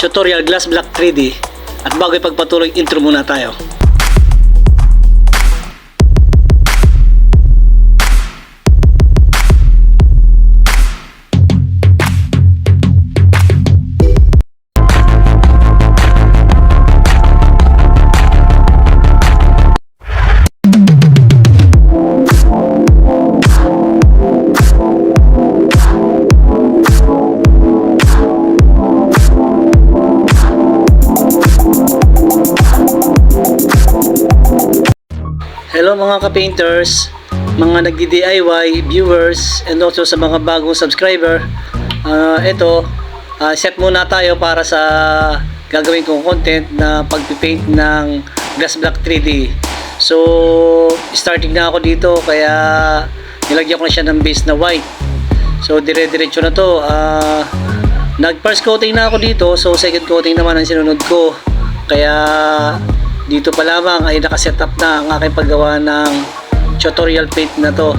tutorial Glass Black 3D at bago ipagpatuloy intro muna tayo. Mga ka-painters, mga nagdi-DIY, viewers, and also sa mga bagong subscriber. Ah, ito, ah, set muna tayo para sa gagawin kong content na pagpipaint ng Glass Black 3D. So, starting na ako dito kaya nilagyan ko na siya ng base na white. So, dire-diretso na to. Ah, nag first coating na ako dito, so second coating naman ang sinunod ko. Kaya dito pa lamang ay nakaset up na ang aking paggawa ng tutorial paint na to.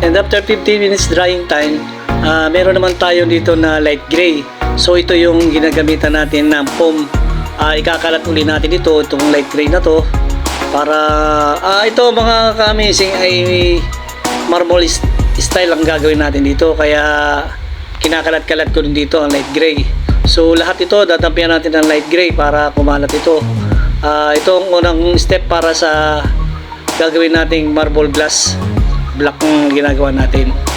And after 15 minutes drying time, ah, meron naman tayo dito na light gray. So ito yung ginagamitan natin ng foam. Ah, ikakalat uli natin ito, itong light gray na to. Para, ah, ito mga ka-amazing ay marble style ang gagawin natin dito. Kaya kinakalat-kalat ko din dito ang light gray. So lahat ito, datampian natin ng light gray para kumalat ito. Ah, ito ang unang step para sa gagawin nating marble glass black ang ginagawa natin.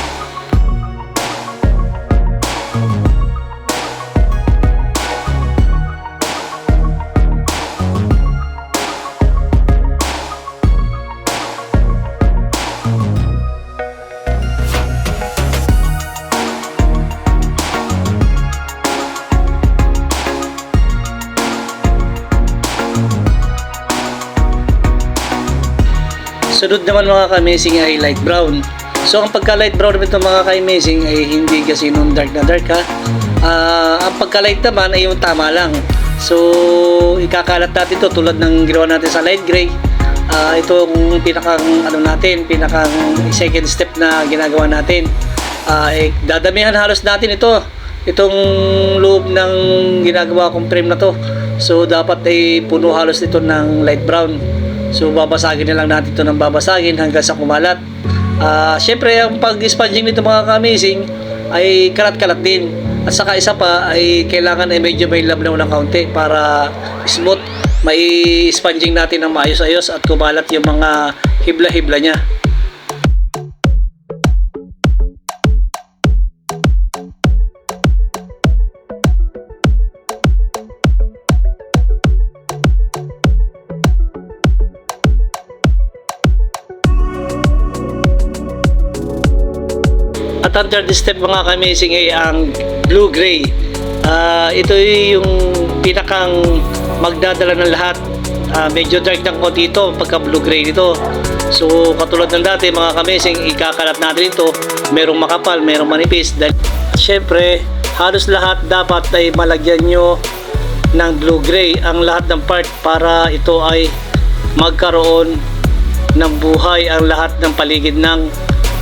Sunod naman mga ka-amazing ay light brown. So ang pagka light brown nito mga ka-amazing ay hindi kasi nung dark na dark ha. Ah, ang pagka light naman ay yung tama lang. So ikakalat natin to tulad ng ginawa natin sa light gray. Ah, ito yung pinakang ano natin, pinakang second step na ginagawa natin. Ah, eh, dadamihan halos natin ito. Itong loob ng ginagawa kong frame na to. So dapat ay puno halos ito ng light brown. So babasagin na lang natin ito ng babasagin hanggang sa kumalat. Ah, syempre ang pag-sponging nito mga ka-amazing ay kalat-kalat din. At saka isa pa ay kailangan ay medyo may labnaw ng kaunti para smooth. May sponging natin ng maayos-ayos at kumalat yung mga hibla-hibla niya. At step mga ka-amazing ay ang blue-gray. Ah, ito yung pinakang magdadala ng lahat. Ah, medyo dark ng konti ito pagka blue-gray nito. So katulad ng dati mga ka-amazing, ikakalat natin ito. Merong makapal, merong manipis. Dahil, syempre, halos lahat dapat ay malagyan nyo ng blue-gray ang lahat ng part para ito ay magkaroon ng buhay ang lahat ng paligid ng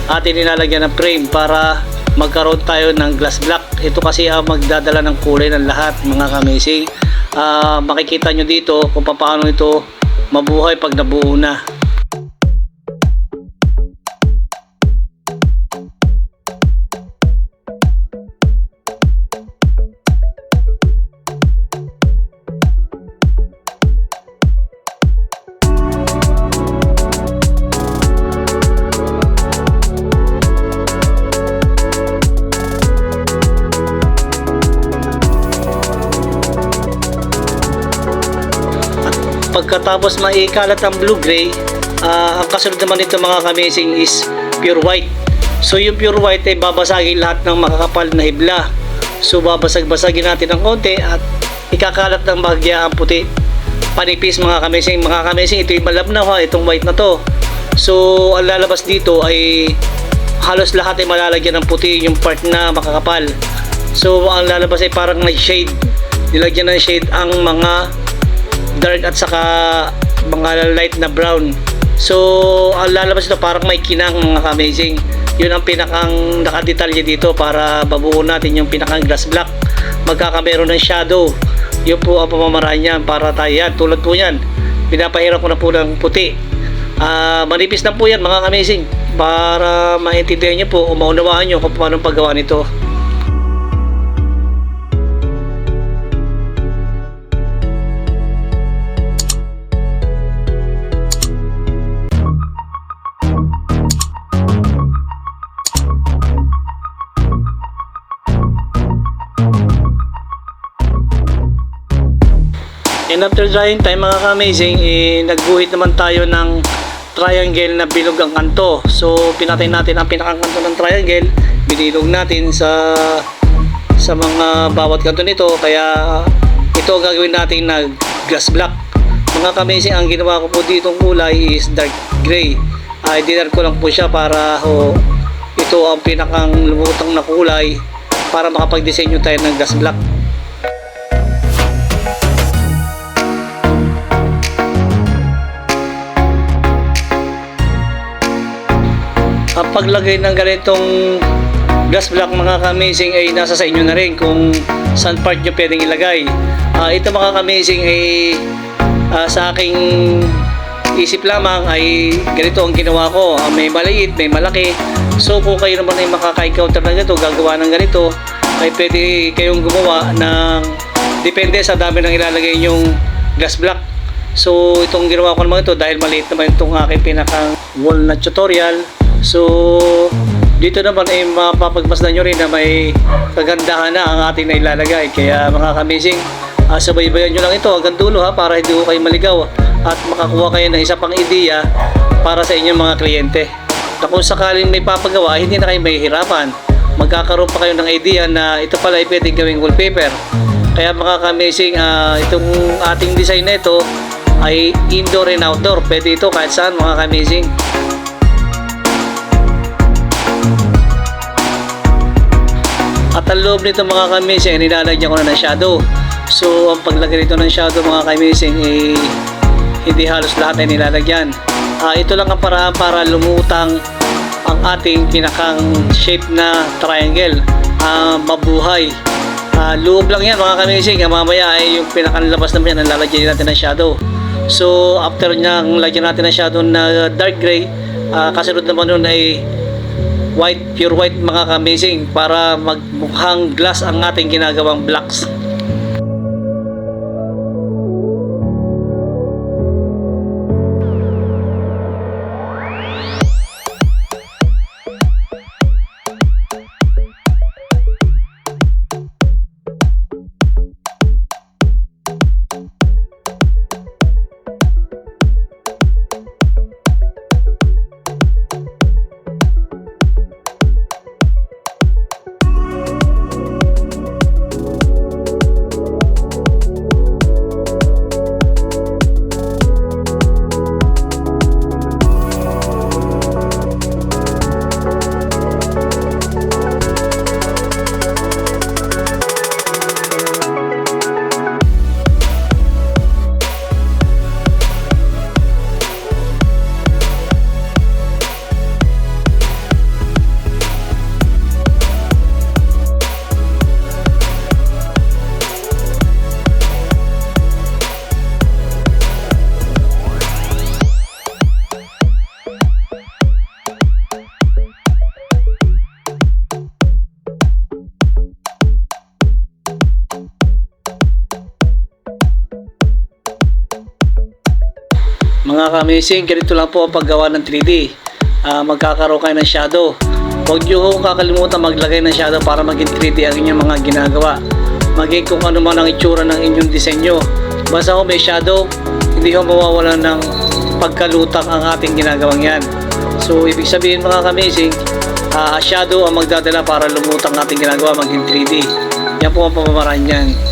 atin nilalagyan ng frame para magkaroon tayo ng glass black. Ito kasi ang magdadala ng kulay ng lahat mga kamising. Ah, makikita nyo dito kung paano ito mabuhay pag nabuo na. Pagkatapos maikalat ang blue-gray, ah, ang kasunod naman nito mga kamesing is pure white. So yung pure white ay babasagin lahat ng makakapal na hibla. So babasag-basagin natin ng konti at ikakalat ng bahagya ang puti. Panipis mga kamesing, mga kamesing ito yung malabnaw ha, itong white na to. So ang lalabas dito ay halos lahat ay malalagyan ng puti yung part na makakapal. So ang lalabas ay parang may shade. Nilagyan ng shade ang mga dark at saka mga light na brown. So ang lalabas ito parang may kinang mga amazing. Yun ang pinakang nakadetalye dito para babuo natin yung pinakang glass black. Magkakameron ng shadow. Yun po ang pamamaraan niyan para tayo yan. Tulad po yan. Pinapahirap ko na po ng puti. Ah, manipis lang po yan mga amazing para maintindihan niyo po o maunawaan niyo kung paano paggawa nito. And after drying time mga ka-amazing, eh, nagbuhit naman tayo ng triangle na bilog ang kanto. So pinatay natin ang pinakakanto ng triangle, binilog natin sa sa mga bawat kanto nito kaya ito gagawin natin na glass black. Mga ka-amazing, ang ginawa ko po ditong kulay is dark gray. Ay dinner ko lang po siya para ho, ito ang pinakang lumutang na kulay para makapag-design tayo ng glass black. Ang paglagay ng ganitong glass block mga ka-amazing ay nasa sa inyo na rin kung saan part nyo pwedeng ilagay. Ah, ito mga ka-amazing ay ah, sa aking isip lamang ay ganito ang ginawa ko. Ah, may maliit, may malaki. So kung kayo naman ay makaka-encounter ng ganito, gagawa ng ganito, ay pwede kayong gumawa ng depende sa dami ng ilalagay yung glass block. So itong ginawa ko naman ito dahil maliit naman itong aking pinakang walnut tutorial. So dito naman ay mapapagmasdan nyo rin na may kagandahan na ang ating nailalagay. Kaya mga kamising, uh, sabay-bayan nyo lang ito hanggang dulo ha para hindi ko kayo maligaw at makakuha kayo ng isa pang ideya para sa inyong mga kliyente. Na kung sakaling may papagawa, hindi na kayo mahihirapan. Magkakaroon pa kayo ng idea na ito pala ay pwedeng gawing wallpaper. Kaya mga ka-amazing, ah, itong ating design na ito ay indoor and outdoor. Pwede ito kahit saan mga ka-amazing. Ang loob nito mga ka-amazing, nilalagyan ko na ng shadow. So, ang paglagay nito ng shadow mga ka-amazing, eh, hindi halos lahat ay nilalagyan. Ah, ito lang ang paraan para lumutang ang ating pinakang shape na triangle. Ah, mabuhay. Ah, loob lang yan mga ka-amazing. Ah, mamaya ay yung pinakang labas naman yan, ang natin ng shadow. So, after niyang lagyan natin ng shadow na dark gray, ah, kasunod naman nun ay white, pure white mga ka-amazing para magmukhang glass ang ating ginagawang blocks. Mga ka-amazing, ganito lang po ang paggawa ng 3D. Ah, magkakaroon kayo ng shadow. Huwag nyo hong kakalimutan maglagay ng shadow para maging 3D ang inyong mga ginagawa. Maging kung ano man ang itsura ng inyong disenyo. Basta ho may shadow, hindi ho mawawala ng pagkalutang ang ating ginagawang yan. So, ibig sabihin mga ka-amazing, ah, shadow ang magdadala para lumutang ating ginagawa maging 3D. Yan po ang pamamaraan yan.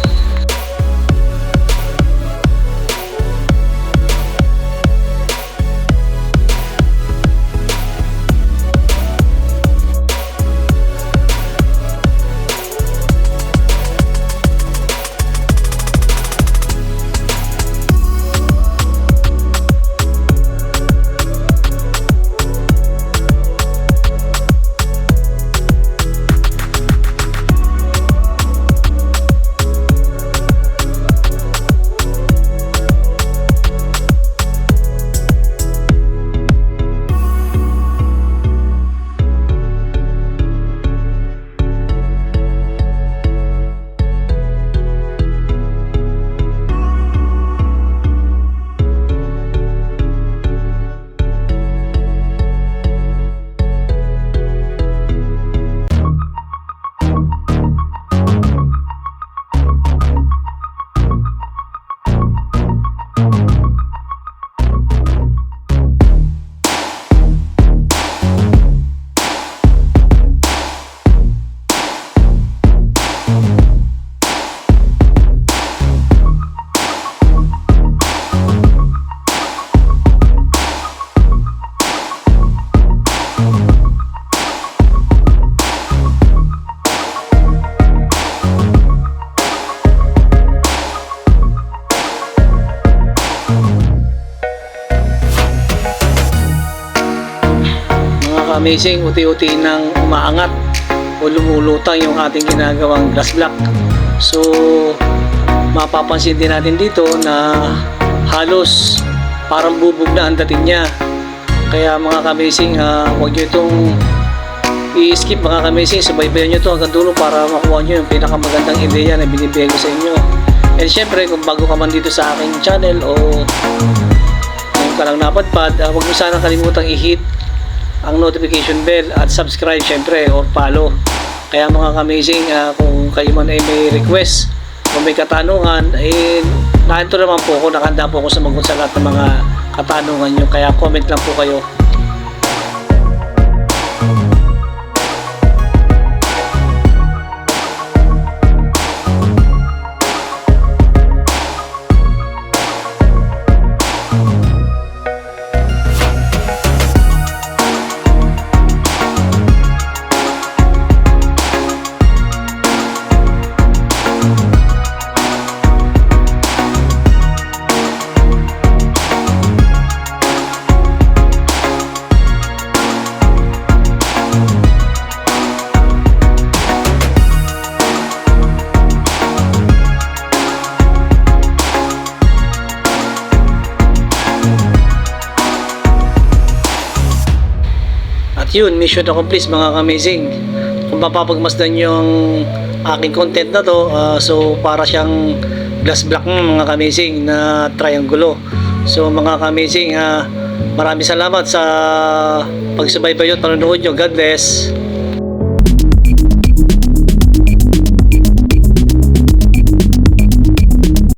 Ka-amazing, uti-uti nang umaangat o lumulutang yung ating ginagawang glass block. So, mapapansin din natin dito na halos parang bubog na ang dating niya. Kaya mga ka-amazing, ah, huwag nyo itong i-skip mga ka-amazing. Subaybayan nyo to hanggang dulo para makuha nyo yung pinakamagandang ideya na binibigay ko sa inyo. And syempre, kung bago ka man dito sa aking channel o ngayon ka lang napadpad, uh, huwag mo sana kalimutang i-hit ang notification bell at subscribe syempre or follow. Kaya mga ka-amazing, ah, kung kayo man ay may request o may katanungan, eh, nandito naman po ako, nakanda po ako sa sa lahat ng mga katanungan nyo. Kaya comment lang po kayo. At yun, mission accomplished mga ka-amazing. Kung mapapagmasdan yung aking content na to, ah, so para siyang glass block ng mga ka-amazing na triangulo. So mga ka-amazing, ah, maraming salamat sa pagsubaybay at panonood nyo. God bless.